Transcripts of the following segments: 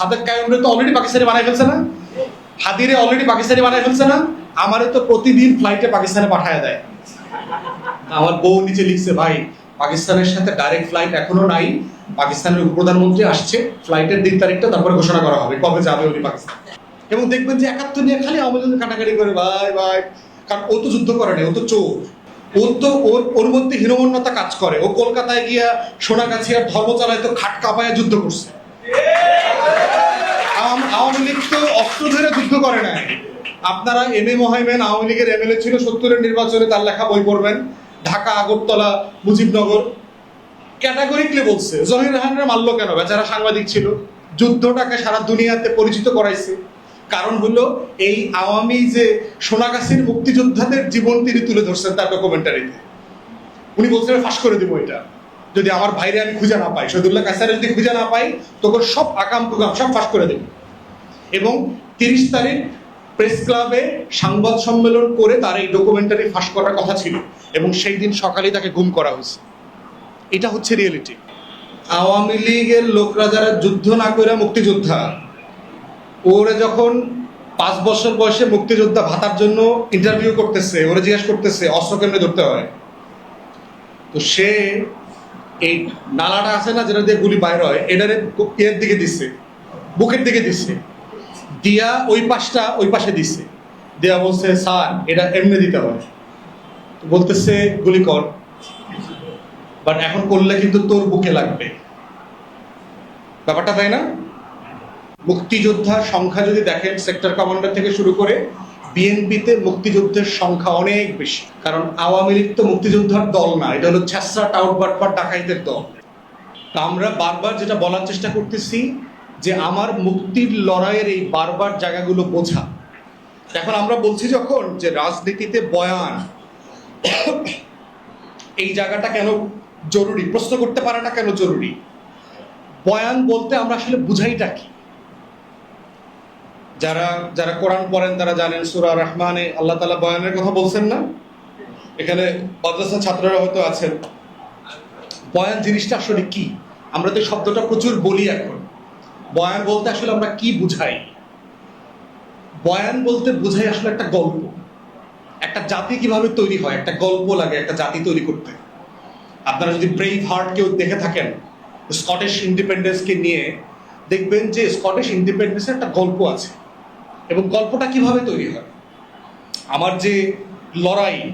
সাদেক কায়ুমরে তো অলরেডি পাকিস্তানি বানাই ফেলছে না। হাদিরে অলরেডি পাকিস্তানি বানাই ফেলছে না। আমারে তো প্রতিদিন ফ্লাইটে পাকিস্তানে পাঠায় দেয়। আমার বউ নিচে লিখছে, ভাই, পাকিস্তানের সাথে ডাইরেক্ট ফ্লাইট এখনও নাই। পাকিস্তানের উপপ্রধানমন্ত্রী আসছে। ফ্লাইটের দিন তারিখটা তারপরে ঘোষণা করা হবে। কবে যাবে উনি পাকিস্তান? এবং দেখবেন যে একাত্তর নিয়ে খালি আওয়ামী লীগ কাটাকাটি করে, ভাই ভাই। কারণ ও তো যুদ্ধ করে না ও তো চোর। ও তো ওর ওর মধ্যে হীনমন্যতা কাজ করে। ও কলকাতায় গিয়া সোনাগাছি আর ধর্মতলায় তো খাট কাপায় যুদ্ধ করছে। আওয়াম- লীগ তো অস্ত্র ধরে যুদ্ধ করে নাই। আপনারা এম এ মহাইমেন, আওয়ামী লীগের এমএলএ ছিল, সত্তরের নির্বাচনে তার লেখা বই পড়বেন। ঢাকা, আগরতলা, মুজিবনগর। ক্যাটাগরিকলি বলছে, জহির রাহানরা মারলো কেন বেচারা সাংবাদিক ছিল? যুদ্ধটাকে সারা দুনিয়াতে পরিচিত করাইছে। কারণ হলো, এই আওয়ামী যে সোনাগাছির মুক্তিযোদ্ধাদের জীবন তিনি তুলে ধরছেন তার ডকুমেন্টারিতে উনি বলছেন ফাঁস করে দিব এটা। যদি আমার ভাইরে আমি খুঁজে না পাই, শহীদুল্লাহ কাসারে যদি খুঁজে না পাই তখন সব আকাম কুকাম সব ফাঁস করে দেব। এবং তিরিশ তারিখ প্রেস ক্লাবে সংবাদ সম্মেলন করে তার এই ডকুমেন্টারি ফাঁস করার কথা ছিল এবং সেই দিন সকালেই তাকে গুম করা হয়েছে। এটা হচ্ছে রিয়েলিটি আওয়ামী লীগের লোকরা যারা যুদ্ধ না করে মুক্তিযোদ্ধা, ওরে যখন পাঁচ বছর বয়সে মুক্তিযোদ্ধা ভাতার জন্য ইন্টারভিউ করতেছে, ওরা জিজ্ঞেস করতেছে, অস্ত্র কেমনে ধরতে হয়? তো সে এই নালাটা আছে না যেটা দিয়ে গুলি বাইর হয় এটারে এর দিকে দিচ্ছে বুকের দিকে দিচ্ছে দিয়া ওই পাশটা ওই পাশে দিছে। দেয়া বলছে, স্যার, এটা এমনি দিতে তো বলতেছে, গুলি কর। বাট এখন করলে কিন্তু তোর বুকে লাগবে। ব্যাপারটা তাই না? মুক্তিযোদ্ধার সংখ্যা যদি দেখেন, সেক্টর কমান্ডার থেকে শুরু করে বিএনপিতে মুক্তিযুদ্ধের সংখ্যা অনেক বেশি। কারণ আওয়ামী লীগ তো মুক্তিযোদ্ধার দল না, এটা হলো ছ্যাসরা টাউট বাটপার ডাকাইতের দল। আমরা বারবার যেটা বলার চেষ্টা করতেছি যে আমার মুক্তির লড়াইয়ের এই বারবার জায়গাগুলো বোঝা। এখন আমরা বলছি যখন যে রাজনীতিতে বয়ান, এই জায়গাটা কেন জরুরি? প্রশ্ন করতে পারাটা কেন জরুরি? বয়ান বলতে আমরা আসলে বুঝাইটা কি? যারা যারা কোরআন পড়েন তারা জানেন সুরা রহমানে আল্লাহ তালা বয়ানের কথা বলছেন না? এখানে মাদ্রাসা ছাত্ররা হয়তো আছেন। বয়ান জিনিসটা আসলে কি? আমরা তো শব্দটা প্রচুর বলি এখন। বয়ান বলতে আসলে আমরা কি বুঝাই? বয়ান বলতে বুঝাই আসলে একটা গল্প। একটা জাতি কীভাবে তৈরি হয়, একটা গল্প লাগে, একটা জাতি তৈরি করতে। আপনারা যদি ব্রেইভ হার্ট কেউ দেখে থাকেন স্কটিশ ইন্ডিপেন্ডেন্সকে নিয়ে, দেখবেন যে স্কটিশ ইন্ডিপেন্ডেন্সের একটা গল্প আছে। এবং গল্পটা কীভাবে তৈরি হয়? আমার যে লড়াই,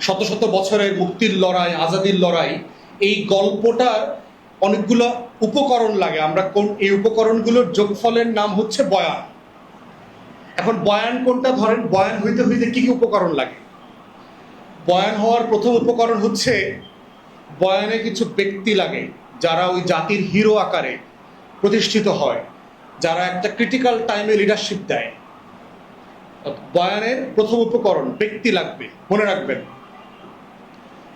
শত শত বছরের মুক্তির লড়াই, আজাদির লড়াই, এই গল্পটার অনেকগুলো উপকরণ লাগে। আমরা কোন এই উপকরণগুলোর যোগফলের নাম হচ্ছে বয়ান। এখন বয়ান কোনটা ধরেন? বয়ান হইতে হইতে কি কি উপকরণ লাগে? বয়ান হওয়ার প্রথম উপকরণ হচ্ছে, বয়ানে কিছু ব্যক্তি লাগে, যারা ওই জাতির হিরো আকারে প্রতিষ্ঠিত হয়, যারা একটা ক্রিটিক্যাল টাইমে লিডারশিপ দেয়। বয়ানের প্রথম উপকরণ, ব্যক্তি লাগবে, মনে রাখবেন।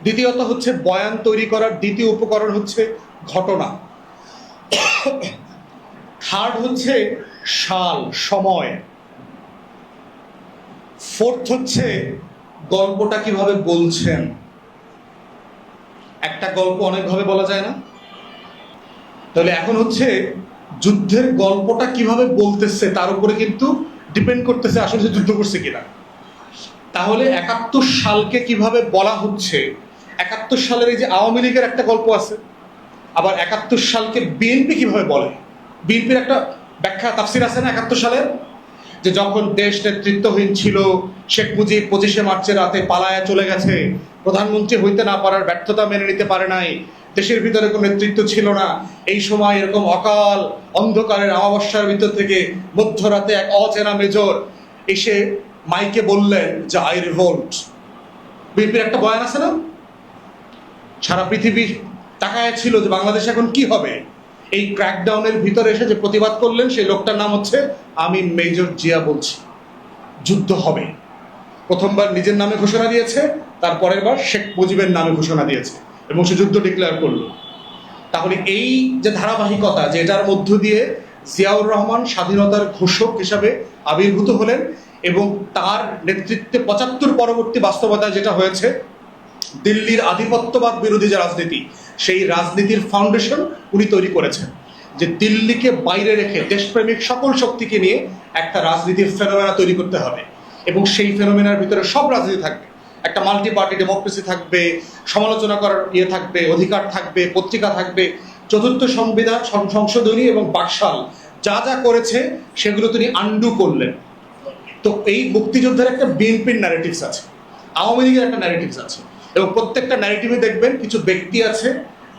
দ্বিতীয়ত হচ্ছে, বয়ান তৈরি করার দ্বিতীয় উপকরণ হচ্ছে ঘটনা। থার্ড হচ্ছে সাল, সময়। ফোর্থ হচ্ছে গল্পটা কীভাবে বলছেন। একটা গল্প অনেকভাবে বলা যায় না। তাহলে এখন হচ্ছে যুদ্ধের গল্পটা কীভাবে বলতেছে তার উপরে কিন্তু ডিপেন্ড করতেছে আসলে সে যুদ্ধ করছে কিনা। তাহলে একাত্তর সালকে কীভাবে বলা হচ্ছে? একাত্তর সালের এই যে আওয়ামী লীগের একটা গল্প আছে। আবার একাত্তর সালকে বিএনপি কীভাবে বলে? বিএনপির একটা ব্যাখ্যা, তাফসির আছে না একাত্তর সালের যে যখন দেশ নেতৃত্বহীন ছিল, শেখ মুজিব পঁচিশে মার্চের রাতে পালায়া চলে গেছে, প্রধানমন্ত্রী হইতে না পারার ব্যর্থতা মেনে নিতে পারে নাই, দেশের ভিতরে কোনো নেতৃত্ব ছিল না, এই সময় এরকম অকাল অন্ধকারের অমাবস্যার ভিতর থেকে মধ্যরাতে এক অচেনা মেজর এসে মাইকে বললেন যে আই রিভোল্ট বিএনপির একটা বয়ান আছে না? সারা পৃথিবী তাকায় ছিল যে বাংলাদেশ এখন কি হবে? এই ক্র্যাকডাউনের ভিতরে এসে যে প্রতিবাদ করলেন, সেই লোকটার নাম হচ্ছে আমি মেজর জিয়া বলছি। যুদ্ধ হবে। প্রথমবার নিজের নামে ঘোষণা দিয়েছে তারপরের বার শেখ মুজিবের নামে ঘোষণা দিয়েছে এবং সে যুদ্ধ ডিক্লেয়ার করল। তাহলে এই যে ধারাবাহিকতা, যে এটার মধ্য দিয়ে জিয়াউর রহমান স্বাধীনতার ঘোষক হিসাবে আবির্ভূত হলেন এবং তার নেতৃত্বে পঁচাত্তর পরবর্তী বাস্তবতা যেটা হয়েছে, দিল্লির আধিপত্যবাদ বিরোধী যে রাজনীতি সেই রাজনীতির ফাউন্ডেশন উনি তৈরি করেছেন। যে দিল্লিকে বাইরে রেখে দেশপ্রেমিক সকল শক্তিকে নিয়ে একটা রাজনীতির ফেনোমেনা তৈরি করতে হবে। এবং সেই ফেনোমেনার ভিতরে সব রাজনীতি থাকবে। একটা মাল্টি পার্টি ডেমোক্রেসি থাকবে, সমালোচনা করার ইয়ে থাকবে, অধিকার থাকবে, পত্রিকা থাকবে, চতুর্থ সংবিধান সংশোধনী এবং বাকশাল যা যা করেছে সেগুলো তিনি আন্ডু করলেন। তো এই মুক্তিযোদ্ধার একটা বিএনপির ন্যারেটিভস আছে, আওয়ামী লীগের একটা ন্যারেটিভস আছে। এবং প্রত্যেকটা ন্যারেটিভে দেখবেন কিছু ব্যক্তি আছে,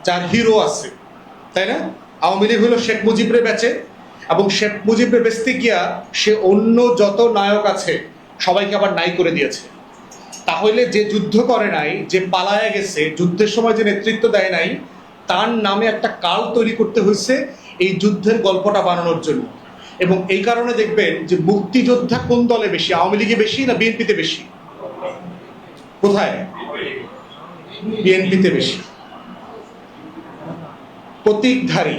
যার হিরো আছে, তাই না? আওয়ামী লীগ হলো শেখ মুজিবরে বেচে এবং শেখ মুজিবরে বেচতে গিয়া সে অন্য যত নায়ক আছে, সবাইকে আবার নাই করে দিয়েছে। তাহলে যে যুদ্ধ করে নাই, যে পালায়া গেছে, যুদ্ধের সময় যে নেতৃত্ব দেয় নাই, তার নামে একটা কাল তৈরি করতে হয়েছে এই যুদ্ধের গল্পটা বানানোর জন্য। এবং এই কারণে দেখবেন যে মুক্তিযোদ্ধা কোন দলে বেশি, আওয়ামী লীগে বেশি না বিএনপিতে বেশি? কোথায়? বিএনপিতে বেশি। প্রতীকধারী,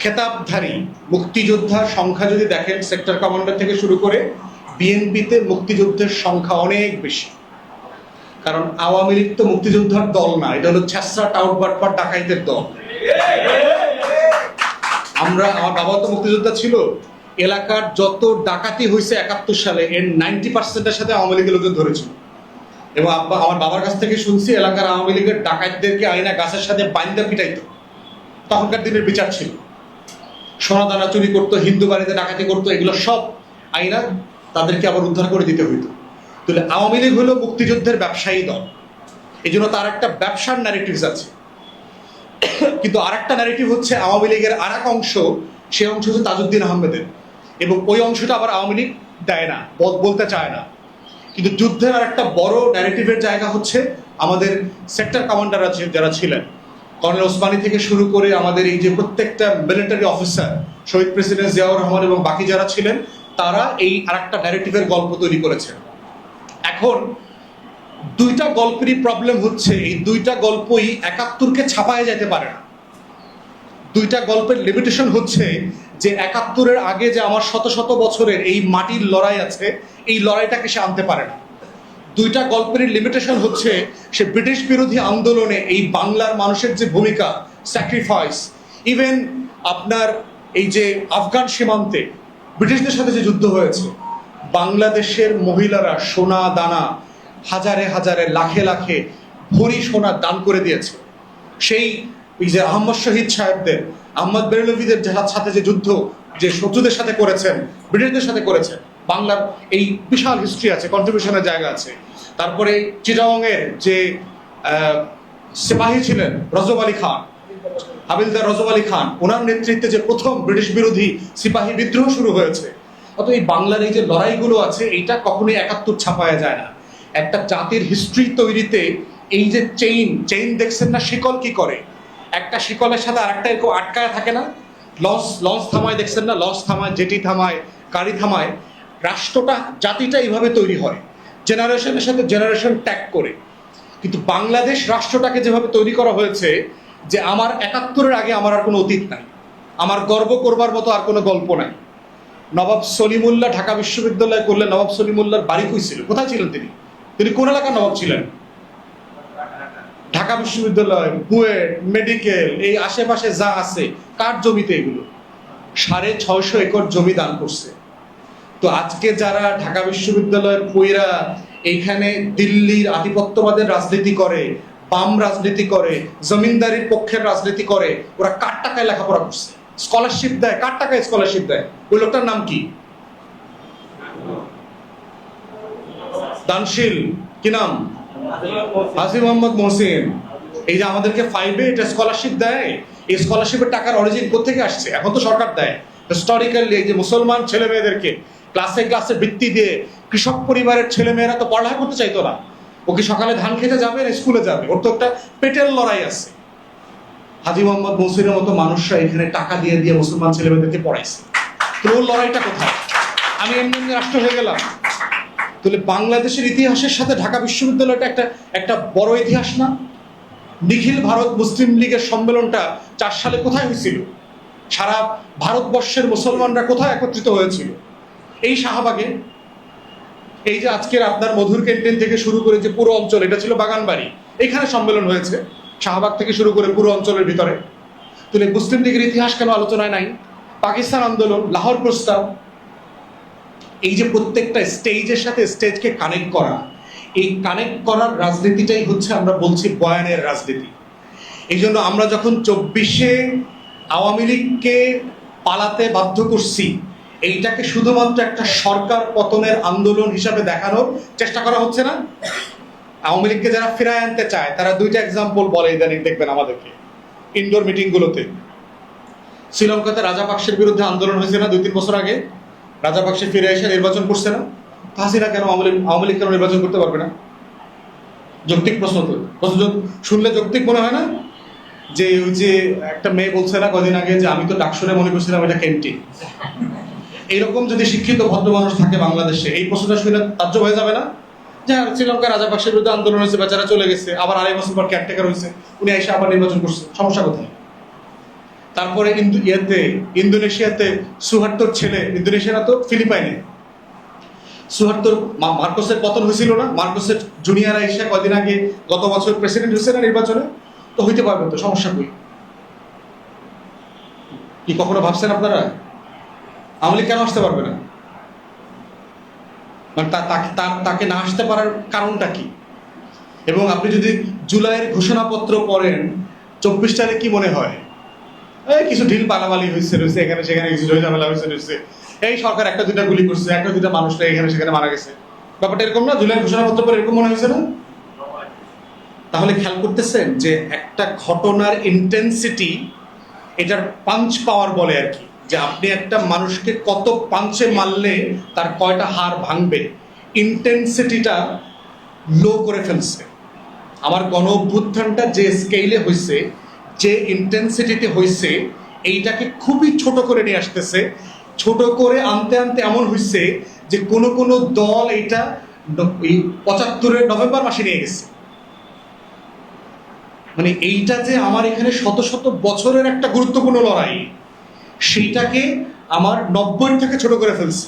খেতাবধারী মুক্তিযোদ্ধার সংখ্যা যদি দেখেন, সেক্টর কমান্ডার থেকে শুরু করে বিএনপিতে মুক্তিযুদ্ধের সংখ্যা অনেক বেশি। কারণ আওয়ামী লীগ তো মুক্তিযোদ্ধার দল না, এটা হলো ছ্যাসরা টাউট বাটপার ডাকাইতের দল। আমরা, আমার বাবা তো মুক্তিযোদ্ধা ছিল। এলাকার যত ডাকাতি হয়েছে একাত্তর সালে, এর নাইনটি পার্সেন্টের সাথে আওয়ামী লীগের লোকজন ধরেছিল। এবং আমার বাবার কাছ থেকে শুনছি এলাকার আওয়ামী লীগের ডাকাতদেরকে আইনা গাছের সাথে বাইন্দা পিটাইত। তখনকার দিনের বিচার ছিল। সোনা দানা চুরি করতো, হিন্দু বাড়িতে ডাকাতি করতো, এগুলো সব আইনা তাদেরকে আবার উদ্ধার করে দিতে হইতো। তাহলে আওয়ামী লীগ হলো মুক্তিযুদ্ধের ব্যবসায়ী দল। এই জন্য তার একটা ব্যবসার ন্যারেটিভস আছে। কিন্তু আরেকটা ন্যারেটিভ হচ্ছে আওয়ামী লীগের আর এক অংশ, সে অংশ হচ্ছে তাজউদ্দিন আহমেদের। এবং ওই অংশটা আবার আওয়ামী লীগ দেয় না, বল- বলতে চায় না। কিন্তু যুদ্ধের আর একটা বড় ন্যারেটিভের জায়গা হচ্ছে আমাদের সেক্টর কমান্ডার আছে যারা ছিলেন। কর্নেল ওসমানি থেকে শুরু করে আমাদের এই যে প্রত্যেকটা মিলিটারি অফিসার শহীদ প্রেসিডেন্ট জিয়াউর রহমান এবং বাকি যারা ছিলেন, তারা এই আরেকটা ন্যারেটিভের গল্প তৈরি করেছেন। এখন দুইটা গল্পেরই প্রবলেম হচ্ছে, এই দুইটা গল্পই একাত্তরকে ছাপায় যেতে পারে না। দুইটা গল্পের লিমিটেশন হচ্ছে যে একাত্তরের আগে যে আমার শত শত বছরের এই মাটির লড়াই আছে, এই লড়াইটাকে সে আনতে পারে না। দুইটা গল্পের লিমিটেশন হচ্ছে সে ব্রিটিশ বিরোধী আন্দোলনে এই বাংলার মানুষের যে ভূমিকা স্যাক্রিফাইস ইভেন আপনার এই যে আফগান সীমান্তে ব্রিটিশদের সাথে যে যুদ্ধ হয়েছে, বাংলাদেশের মহিলারা সোনা দানা হাজারে হাজারে, লাখে লাখে ভরি সোনা দান করে দিয়েছে। সেই এই যে আহমদ শহীদ সাহেবদের আহমদ বেরলভিদের যার সাথে যে যুদ্ধ যে শত্রুদের সাথে করেছেন ব্রিটিশদের সাথে করেছেন, বাংলার এই বিশাল হিস্ট্রি আছে কন্ট্রিবিউশনের জায়গা আছে। তারপরে চিটাংয়ের যে সিপাহী ছিলেন রজব আলী খান, হাবিলদার রজব আলী খান ওনার নেতৃত্বে যে প্রথম ব্রিটিশ বিরোধী সিপাহী বিদ্রোহ শুরু হয়েছে। অত এই বাংলার এই যে লড়াইগুলো আছে, এইটা কখনোই একাত্তর ছাপায়া যায় না। একটা জাতির হিস্ট্রি তৈরিতে এই যে চেইন চেইন দেখছেন না, শিকল কি করে? একটা শিকলের সাথে আরেকটা এরকম আটকায় থাকে না? লঞ্চ লঞ্চ থামায়, দেখছেন না? লঞ্চ থামায়, জেটি থামায় গাড়ি থামায়। রাষ্ট্রটা, জাতিটা এইভাবে তৈরি হয়। জেনারেশনের সাথে জেনারেশন ট্যাগ করে। কিন্তু বাংলাদেশ রাষ্ট্রটাকে যেভাবে তৈরি করা হয়েছে, যে আমার একাত্তরের আগে আমার আর কোনো অতীত নাই। আমার গর্ব করবার মতো আর কোনো গল্প নাই। নবাব সলিমুল্লাহ ঢাকা বিশ্ববিদ্যালয়ে করলে নবাব সলিমুল্লাহর বাড়ি কই ছিল? কোথায় ছিলেন তিনি? তিনি কোন এলাকার নবাব ছিলেন? ঢাকা বিশ্ববিদ্যালয়, বুয়েট, মেডিকেল, এই আশেপাশে যা আছে, কার জমিতে এগুলো? সাড়ে ছয়শো একর জমি দান করছে। তো আজকে যারা ঢাকা বিশ্ববিদ্যালয়ের পইরা এইখানে দিল্লির আধিপত্যবাদের রাজনীতি করে, বাম রাজনীতি করে, জমিনদারির পক্ষের রাজনীতি করে, ওরা কার টাকায় লেখাপড়া করছে? স্কলারশিপ দেয়, কার টাকায় স্কলারশিপ দেয়? ওই লোকটার নাম কি? দানশীল, কি নাম? হাসি মোহাম্মদ মহসিন। এই যে আমাদেরকে ফাইভে এটা স্কলারশিপ দেয়, এই স্কলারশিপের টাকার অরিজিন কোথেকে আসছে? এখন তো সরকার দেয়। হিস্টোরিক্যালি এই যে মুসলমান ছেলে মেয়েদেরকে ক্লাসে ক্লাসে বৃত্তি দিয়ে কৃষক পরিবারের ছেলে মেয়েরা তো পড়ালেখা করতে চাইতো না। ও কি সকালে ধান খেতে যাবে না স্কুলে যাবে? ওর তো একটা পেটের লড়াই আছে। হাজি মোহাম্মদ মহসিনের মতো মানুষরা এখানে টাকা দিয়ে দিয়ে মুসলমান ছেলে মেয়েদেরকে পড়াইছে। তো ওর লড়াইটা কোথায়? আমি এমনি রাষ্ট্র হয়ে গেলাম। তাহলে বাংলাদেশের ইতিহাসের সাথে ঢাকা বিশ্ববিদ্যালয়টা একটা একটা বড় ইতিহাস না? নিখিল ভারত মুসলিম লীগের সম্মেলনটা চার সালে কোথায় হয়েছিল? সারা ভারতবর্ষের মুসলমানরা কোথায় একত্রিত হয়েছিল? এই শাহবাগে, এই যে আজকের আপনার মধুর ক্যান্টিন থেকে শুরু করে যে পুরো অঞ্চল, এটা ছিল বাগানবাড়ি। এখানে সম্মেলন হয়েছে, শাহবাগ থেকে শুরু করে পুরো অঞ্চলের ভিতরে। তাহলে মুসলিম লীগের ইতিহাস কেন আলোচনায় নাই? পাকিস্তান আন্দোলন, লাহোর প্রস্তাব এই যে প্রত্যেকটা স্টেজের সাথে স্টেজকে কানেক্ট করা, এই কানেক্ট করার রাজনীতিটাই হচ্ছে আমরা বলছি বয়ানের রাজনীতি। এই জন্য আমরা যখন চব্বিশে আওয়ামী লীগকে পালাতে বাধ্য করছি, এইটাকে শুধুমাত্র একটা সরকার পতনের আন্দোলন হিসাবে দেখানোর চেষ্টা করা হচ্ছে না? আওয়ামী লীগকে যারা ফিরায় আনতে চায়, তারা দুইটা এক্সাম্পল বলে ইদানিং দেখবেন আমাদেরকে ইনডোর মিটিংগুলোতে শ্রীলঙ্কাতে রাজাপাকসের বিরুদ্ধে আন্দোলন হয়েছে না দুই তিন বছর আগে? রাজাপাকসে ফিরে এসে নির্বাচন করছে না? হাসিনা কেন আওয়ামী আওয়ামী লীগ কেন নির্বাচন করতে পারবে না? যৌক্তিক প্রশ্ন তো। প্রশ্ন শুনলে যৌক্তিক মনে হয় না? যে ওই যে একটা মেয়ে বলছে না কদিন আগে যে আমি তো ডাকসুরে মনে করছিলাম এটা ক্যান্টিন এইরকম যদি শিক্ষিত ভদ্র মানুষ থাকে বাংলাদেশে এই প্রশ্নটা শুনে তাজ্জব হয়ে যাবে না? যে হ্যাঁ, শ্রীলঙ্কা রাজাপাকসের বিরুদ্ধে আন্দোলন হয়েছে বেচারা চলে গেছে আবার আড়াই বছর পর কেয়ারটেকার হয়েছে উনি এসে আবার নির্বাচন করছে। সমস্যা কোথায়? তারপরে ইয়েতে, ইন্দোনেশিয়াতে সুহার্তর ছেলে ইন্দোনেশিয়া তো ফিলিপাইনে। সুহার্তর মার্কোসের পতন হয়েছিল না? মার্কোসের জুনিয়র এসে কয়দিন আগে গত বছর প্রেসিডেন্ট হয়েছে না নির্বাচনে? তো হইতে পারবে তো, সমস্যা কই? কি কখনো ভাবছেন আপনারা? আওয়ামী কেন আসতে পারবে না? মানে তাকে না আসতে পারার কারণটা কি? এবং আপনি যদি জুলাইয়ের ঘোষণাপত্র পড়েন, চব্বিশ তারিখ কি মনে হয়? কিছু ঢিল পালামালি হয়েছে রয়েছে এখানে সেখানে কিছু ঝামেলা হয়েছে রয়েছে এই সরকার একটা দুইটা গুলি করছে, একটা দুইটা মানুষটা এখানে সেখানে মারা গেছে। ব্যাপারটা এরকম না? জুলাই ঘোষণাপত্র পরে এরকম মনে হয়েছে না? তাহলে খেয়াল করতেছেন যে একটা ঘটনার ইন্টেন্সিটি এটার পাঞ্চ পাওয়ার বলে আর কি। যে আপনি একটা মানুষকে কত পাঞ্চে মারলে তার কয়টা হার ভাঙবে? ইন্টেন্সিটিটা লো করে ফেলছে। আমার গণ অভ্যুত্থানটা যে স্কেলে হয়েছে যে ইন্টেন্সিটিতে হয়েছে এইটাকে খুবই ছোট করে নিয়ে আসতেছে। ছোট করে আনতে আনতে এমন হয়েছে যে কোনো কোনো দল এটা এই পঁচাত্তরের নভেম্বর মাসে নিয়ে গেছে। মানে এইটা যে আমার এখানে শত শত বছরের একটা গুরুত্বপূর্ণ লড়াই, সেইটাকে আমার নব্বই থেকে ছোট করে ফেলছে।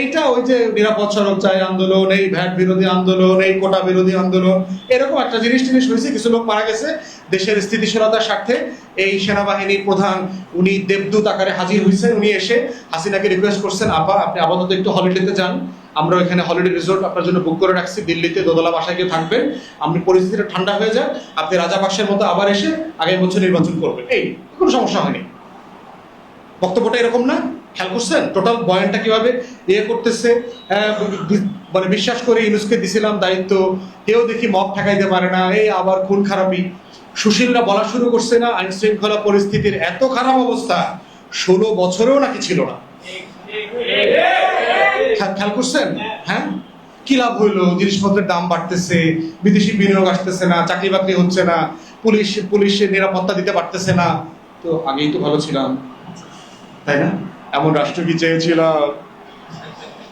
এইটা ওই যে নিরাপদ সড়ক চাই আন্দোলন, এই ভ্যাট বিরোধী আন্দোলন, এই কোটা বিরোধী আন্দোলন, এরকম একটা জিনিস টিনিস হয়েছে, কিছু লোক মারা গেছে দেশের স্থিতিশীলতার স্বার্থে। এই সেনাবাহিনীর প্রধান, উনি দেবদূত আকারে হাজির হয়েছেন, উনি এসে হাসিনাকে রিকোয়েস্ট করছেন, আপা, আপনি আপাতত একটু হলিডেতে যান। আমরা এখানে হলিডে রিসোর্ট আপনার জন্য বুক করে রাখছি, দিল্লিতে দোদলা বাসায় গিয়ে থাকবেন। আপনি পরিস্থিতিটা ঠান্ডা হয়ে যান আপনি রাজাবাক্সের মতো আবার এসে আগামী বছর নির্বাচন করবেন। এই, কোনো সমস্যা হয়নি। বক্তব্যটা এরকম না? খেয়াল করছেন? টোটাল বয়ানটা কীভাবে ইয়ে করতেছে? মানে বিশ্বাস করে ইউনুসকে দিছিলাম দায়িত্ব। কেউ দেখি মগ ঠেকাইতে পারে না। এই আবার খুন খারাপি। সুশীলরা বলা শুরু করছে না আইন শৃঙ্খলা পরিস্থিতির এত খারাপ অবস্থা, ষোলো বছরেও নাকি ছিল না। খেয়াল করছেন? হ্যাঁ? কি লাভ হইল? জিনিসপত্রের দাম বাড়তেছে, বিদেশি বিনিয়োগ আসতেছে না চাকরি বাকরি হচ্ছে না, পুলিশ, পুলিশের নিরাপত্তা দিতে পারতেছে না। তো আগেই তো ভালো ছিলাম। তাই না? এমন রাষ্ট্র কি চেয়েছিলাম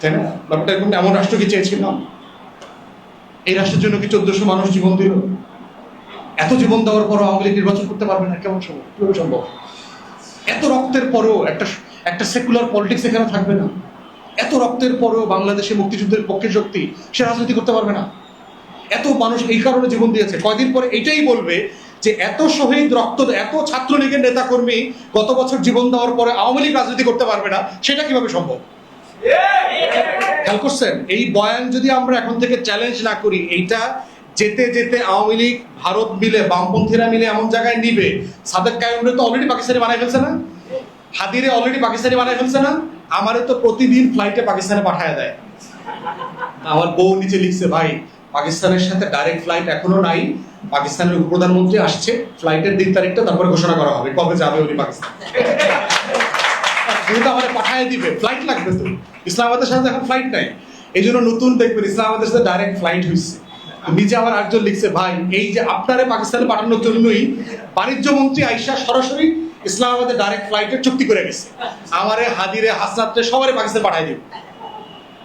তাই না? ব্যাপারটা এরকম এমন রাষ্ট্র কি চেয়েছিলাম এই রাষ্ট্রের জন্য কি চোদ্দশো মানুষ জীবন দিল? এত জীবন দেওয়ার পরও আওয়ামী লীগ নির্বাচন করতে পারবে না, কেমন সম্ভব? সম্ভব? এত রক্তের পরও একটা একটা সেকুলার পলিটিক্স এখানে থাকবে না। এত রক্তের পরও বাংলাদেশে মুক্তিযুদ্ধের পক্ষে শক্তি, সে রাজনীতি করতে পারবে না। এত মানুষ এই কারণে জীবন দিয়েছে। কয়দিন পরে এটাই বলবে যে এত শহীদ রক্ত, এত ছাত্রলীগের নেতাকর্মী গত বছর জীবন দেওয়ার পরে আওয়ামী লীগ রাজনীতি করতে পারবে না, সেটা কীভাবে সম্ভব? খেয়াল করছেন? এই বয়ান যদি আমরা এখন থেকে চ্যালেঞ্জ না করি, এইটা যেতে যেতে আওয়ামী লীগ, ভারত মিলে, বামপন্থীরা মিলে এমন জায়গায় নিবে। সাদেক কায়ুমরে তো অলরেডি পাকিস্তানি বানাই ফেলছে না? হাদিরে অলরেডি পাকিস্তানি বানাই ফেলছে না? আমারে তো প্রতিদিন ফ্লাইটে পাকিস্তানে পাঠায় দেয়। আমার বউ নিচে লিখছে, ভাই পাকিস্তানের সাথে ডাইরেক্ট ফ্লাইট এখনও নাই। পাকিস্তানের উপপ্রধানমন্ত্রী আসছে। ফ্লাইটের দিন তারিখটা তারপরে ঘোষণা করা হবে। কবে যাবে উনি পাকিস্তান? যেহেতু আমাদের পাঠায় দিবে। ফ্লাইট লাগবে তো। ইসলামাবাদের সাথে এখন ফ্লাইট নাই। এই জন্য নতুন দেখবেন ইসলামাবাদের সাথে ডাইরেক্ট ফ্লাইট হয়েছে নিচে আবার লিখছে, ভাই, এই যে আপনারে পাকিস্তানে পাঠানোর জন্যই বাণিজ্য মন্ত্রী আইসা সরাসরি ইসলামাবাদে ডাইরেক্ট ফ্লাইটের চুক্তি করে গেছে। আমারে, হাদিরে, হাসনাত্রে সবারই পাকিস্তান পাঠাই দিবে।